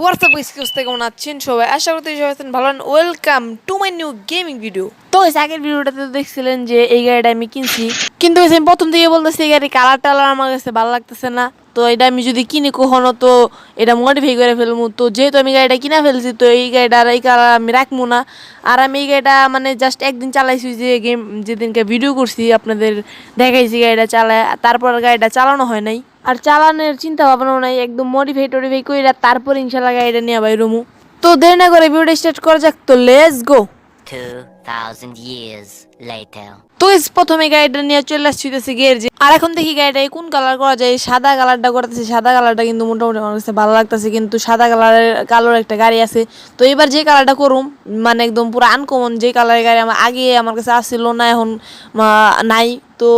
WhatsApp skills থেকে মনে আছেন সবাই আশা করতে সবাই ভালো welcome to my new gaming video. তো guys, আগের ভিডিওটাতে দেখছিলেন যে এই গাড়িটা আমি কিনছি। কিন্তু আমি প্রথম থেকে বলতেছি এই গাড়ি কালার টালার আমার কাছে ভালো লাগতেছে না। তো এটা আমি যদি কিনি কখনো তো এটা মডিফাই করে ফেলব। তো যেহেতু আমি গাড়িটা কিনা ফেলছি তো এই গাড়িটার এই কালার আমি রাখব না। আর আমি এই গাড়িটা মানে জাস্ট একদিন চালাইছি যে গেম যেদিনকে ভিডিও করছি আপনাদের দেখাইছি গাড়িটা চালায় তারপর গাড়িটা চালানো হয় নাই। আর চালানোর চিন্তা ভাবনাও নাই একদম মডিফাই টডিফাই করে তারপর ইনশাল্লাহ গাড়িটা নিয়ে ভাই রুমু তো দেরি না করে ভিডিও স্টার্ট করা যাক তো লেটস গো 2,000 years later. তো প্রথমে গাড়িটা নিয়ে চলে আসছি গ্যারেজে আর এখন দেখি গাড়িটা কোন কালার করা যায়? সাদা কালারটা করতেছে সাদা কালারটা কিন্তু মোটামুটি আমার কাছে ভালো লাগতেছে কিন্তু সাদা কালারের কালোর একটা গাড়ি আছে। তো এবার যে কালারটা করুম মানে একদম পুরো আনকমন যে কালারের গাড়ি আমার আগে আমার কাছে আসছিল না এখন নাই। তো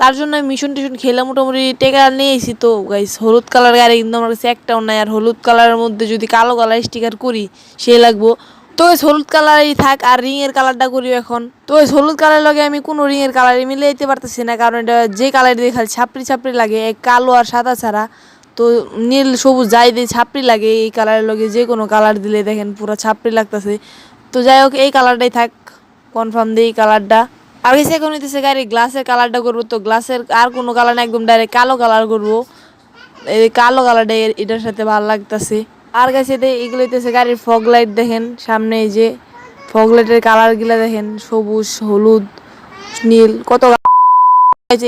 তার জন্য মিশন টিশন খেলে মোটামুটি টেকা নিয়ে এসেছি তো গাইস হলুদ কালার গাড়ি কিন্তু আমার কাছে একটাও নাই। আর হলুদ কালারের মধ্যে যদি কালো কালার স্টিকার করি সে লাগবো। তো ওই হলুদ কালারই থাক আর রিং এর কালারটা করি এখন। তো ওই হলুদ কালার লগে আমি কোনো রিং এর কালারই মিলে দিতে পারতেছি না, কারণ এটা যে কালার দিয়ে খালি ছাপড়ি ছাপড়ি লাগে কালো আর সাদা ছাড়া। তো নীল, সবুজ যাই দিয়ে ছাপড়ি লাগে, এই কালারের লগে যে কোনো কালার দিলে দেখেন পুরো ছাপড়ি লাগতেছে। তো যাই হোক, এই কালারটাই থাক কনফার্ম দিয়ে এই কালারটা। আর গেছে এখন হইতেছে গাড়ি গ্লাসের কালারটা করব তো গ্লাসের আর কোনো কালার না, একদম ডাইরেক্ট কালো কালার করব। এই কালো কালারটা এটার সাথে ভালো লাগতেছে। আর কাছে এগুলো হইতেছে গাড়ির ফগ লাইট দেখেন, সামনে এই যে ফগ লাইটের কালারগুলা দেখেন, সবুজ, হলুদ, নীল, কত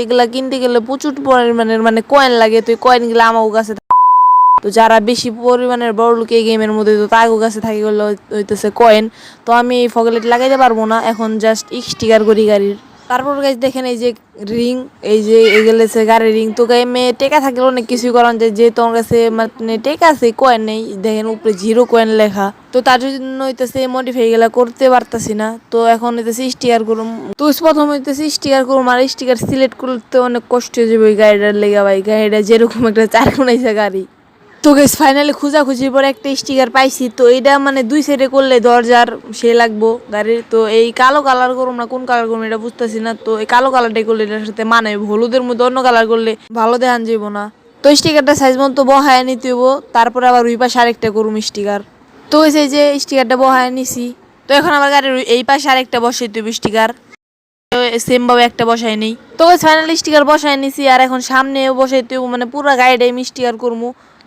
এগুলা কিনতে গেলে প্রচুর পরিমাণের মানে কয়েন লাগে, তো কয়েনগুলা আমার কাছে। তো যারা বেশি পরিমাণের বড় লোক এই গেমের মধ্যে, তো তার কাছে থাকে হইতেছে কয়েন তো আমি এই ফগলেট লাগাইতে পারব না, এখন জাস্ট স্টিকার করি গাড়ির তারপর গাছ দেখেন এই যে রিং এই যে এগুলো হচ্ছে গাড়ির রিং তো গায়ে মেয়ে টেকা থাকলে অনেক কিছুই করান যায় যেহেতু আমার কাছে মানে টেকা আছে কয়েন নেই, দেখেন উপরে জিরো কয়েন লেখা। তো তার জন্য হইতেছে মডিফাই গেলা করতে পারতাছি না। তো এখন হইতেছে স্টিকার করুম। তো প্রথম হইতেছে স্টিকার করুম, আর স্টিকার সিলেক্ট করতে অনেক কষ্ট হয়ে যাবে ওই গাড়িটার লেগে ভাই। গাড়িটা যেরকম একটা চার কোনাইছে গাড়ি। তো গেস ফাইনালি খোঁজাখুঁজির পরে একটা স্টিকার পাইছি। তো এটা মানে দুই সাইডে করলে দরজার সে লাগবো গাড়ির। তো এই কালো কালার করুম না কোন কালার করুম এটা বুঝতেছি না। তো এই কালো কালারটাই করলে এটার সাথে মানে হলুদের মধ্যে অন্য কালার করলে ভালো দেখান যাইব না। তো স্টিকারটা সাইজ মতো বহায় নিতে হইব তারপরে আবার ওই পাশে আরেকটা করুম স্টিকার তো সেই যে স্টিকারটা বহায় নিছি তো এখন আবার গাড়ির এই পাশে আরেকটা বসাই তুই স্টিকার সেম ভাবে একটা বসাই নেই। তো ফাইনালি স্টিকার বসাই নিছি আর এখন সামনে বসাইতে হইবো, মানে পুরো গাড়িটাই স্টিকার করব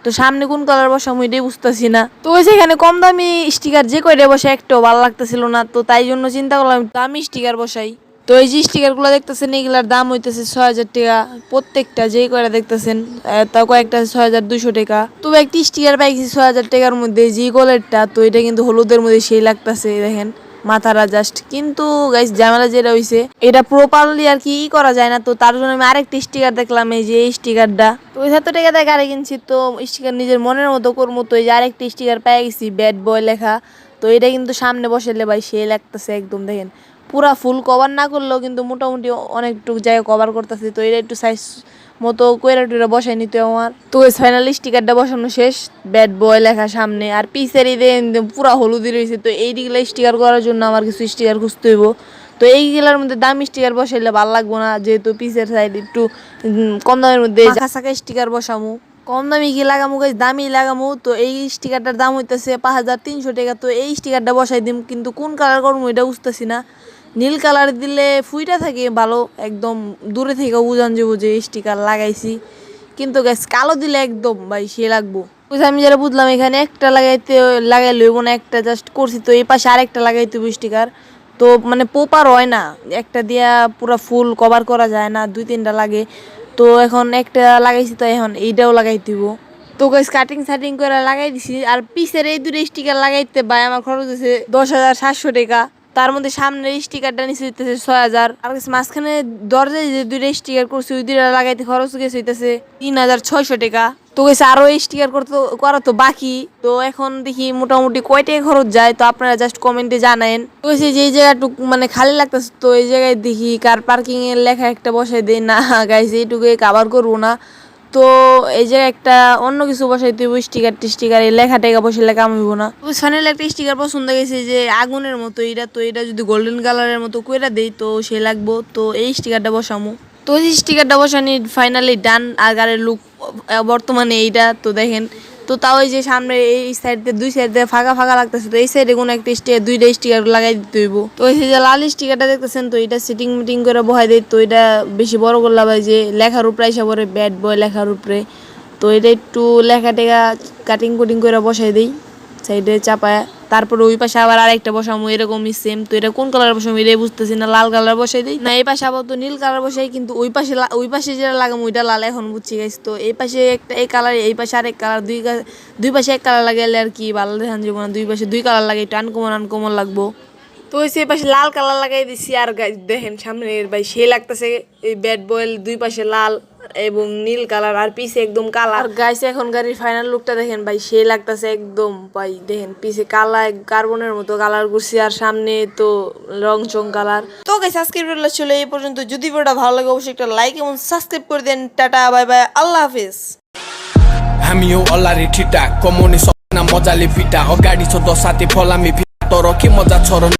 তো সামনে কোন কালার বসাবো এটাই বুঝতেছি না। তো সেখানে কম দামি স্টিকার যে কয়টা বসে একটাও ভালো লাগতেছিল না, তো তাই জন্য চিন্তা করলাম দামি স্টিকার বসাই। তো এই যে স্টিকারগুলো দেখতেছেন, এগুলার দাম হইতেছে ছয় হাজার টাকা, প্রত্যেকটা যে কয়টা দেখতেছেন তা কয়েকটা ছয় হাজার দুশো টাকা। তো একটি স্টিকার পাইছি ছয় হাজার টাকার মধ্যে জি গোলেরটা, তো এটা কিন্তু হলুদের মধ্যে সেই লাগতেছে, দেখেন। মাথারা জাস্ট কিন্তু গাইস ঝামেলা যেটা হইছে, এটা প্রপারলি আর কি ই করা যায় না, তো তার জন্য আমি আরেকটি স্টিকার দেখলাম, এই যে এই স্টিকারটা তো ওই সাত টাকা দিয়ে গাড়ি কিনছি, তো স্টিকার নিজের মনের মতো করব, তো এই যে আরেকটি স্টিকার পেয়ে গেছি ব্যাড বয় লেখা। তো এটা কিন্তু সামনে বসালে ভাই সে লাগতেছে একদম, দেখেন। পুরা ফুল কভার না করলেও কিন্তু মোটামুটি অনেকটুকু জায়গা কভার করতেছে, তো এটা একটু সাইজ মতো কইরা টুইরা বসাই নিতে আমার। তো ওই ফাইনালি স্টিকারটা বসানো শেষ। ব্যাড বয় লেখা সামনে। আর পিসের এই পুরা হলুদি রয়েছে তো এই দিকগুলো স্টিকার করার জন্য আমার কিছু স্টিকার খুঁজতে হইব। তো এইগুলোর মধ্যে দামি স্টিকার বসাইলে ভালো লাগবো না। যেহেতু পিসের সাইড একটু কম দামের মধ্যে কাছাকা স্টিকার বসামু। কম দামি কি লাগামু গাইস? দামি লাগামু। তো এই স্টিকারটার দাম হইতেছে পাঁচ হাজার তিনশো টাকা। তো এই স্টিকারটা বসাই দিম। কিন্তু কোন কালার করব এটা বুঝতেছি না। নীল কালার দিলে ফুইটা থাকে, ভালো, একদম দূরে থেকে বুঝান যে স্টিকার লাগাইছি। কিন্তু গ্যাস কালো দিলে একদম ভাই সে লাগবো। আমি যারা বুঝলাম, এখানে একটা লাগাইতে লাগাই লইব একটা জাস্ট করছি। তো এই পাশে আরেকটা লাগাইতে হবে স্টিকার তো মানে পোপার হয় না, একটা দিয়া পুরো ফুল কভার করা যায় না, দুই তিনটা লাগে। তো এখন একটা লাগাইছি, তো এখন এইটাও লাগাই দিব তো গাইস কাটিং সাটিং করে লাগাই দিছি। আর পিসের এই দুটো স্টিকার লাগাইতে ভাই, আমার খরচ হয়েছে দশ হাজার সাতশো টাকা। তার মধ্যে সামনের স্টিকারটা নিচে হইতেছে ছয় হাজার। আর মাঝখানে দরজায় যে দুইটা স্টিকার করছে, ওই দুইটা লাগাইতে খরচ গেছে হইতেছে তিন হাজার ছয়শো টাকা। তো গেছে আরও স্টিকার করতে করা তো বাকি। তো এখন দেখি মোটামুটি কয় টাকা খরচ যায়, তো আপনারা জাস্ট কমেন্টে জানায়েন। তো হচ্ছে যে জায়গাটুক মানে খালি লাগতেছে, তো এই জায়গায় দেখি কার পার্কিং এর লেখা একটা বসাই দেই না গাইছে এইটুকু কাভার করব না। তো এই যে একটা অন্য কিছু বসাই তুই স্টিকার টিস্টিকার, এই লেখা টেকা বসে লেখা আমি না সানের একটা স্টিকার পছন্দ গেছে যে আগুনের মতো এটা তো এটা যদি গোল্ডেন কালারের মতো কইরা দেই তো সে লাগবো, তো এই স্টিকারটা বসামো। তো এই স্টিকারটা বসানি ফাইনালি ডান আগারের লুক বর্তমানে এইটা, তো দেখেন। তো তাও এই যে সামনে এই সাইড দিয়ে, দুই সাইড দিয়ে ফাঁকা ফাঁকা লাগতেছে, তো এই সাইডে কোনো একটা স্টিকার দুইটা স্টিকার লাগাই দিতে হইব। তো এই যে লাল স্টিকারটা দেখতেছেন তো, এটা সিটিং মিটিং করে বহাই দেয়, তো এটা বেশি বড় করলাম যে লেখার উপরে এসে পরে ব্যাট বয় লেখার উপরে। তো এটা একটু লেখা টেখা কাটিং কুটিং করে বসাই দিই সাইডে চাপায়। তারপরে ওই পাশে আবার আরেকটা বসামো এরকমই সেম তো। এটা কোন কালার বসামো এটাই বুঝতেছি না, লাল কালার বসাই দিই। না, এই পাশে আবার তো নীল কালার বসাই, কিন্তু ওই পাশে ওই পাশে যেটা লাগামো ওইটা লাল এখন বুঝছি গাইস তো এই পাশে একটা, এই কালার এই পাশে আরেক কালার দুই দুই পাশে এক কালার লাগাইলে আর কি ভালো দেখান যাব না। দুই পাশে দুই কালার লাগে একটু আনকমন আনকমন লাগবো। তো ওই সেই পাশে লাল কালার লাগাই দিছি আর দেখেন সামনে ভাই সে লাগতেছে এই ব্যাট বয়েল দুই পাশে লাল এবং নীল কালার আর পিছে একদম কালার আর গাইস এখন গাড়ির ফাইনাল লুকটা দেখেন ভাই সে লাগতেছে একদম ভাই দেখেন পিছে কালা কার্বনের মতো কালার করছি আর সামনে তো রং চং কালার। তো গাইস আজকের ভিডিওটা ছিল এই পর্যন্ত। যদি ভিডিওটা ভালো লাগে অবশ্যই একটা লাইক এবং সাবস্ক্রাইব করে দেন। টাটা বাই বাই আল্লাহ হাফেজ। আমিও Komuni so na moja lipita Ogari so dosati pola mi pita Toro ki moja choro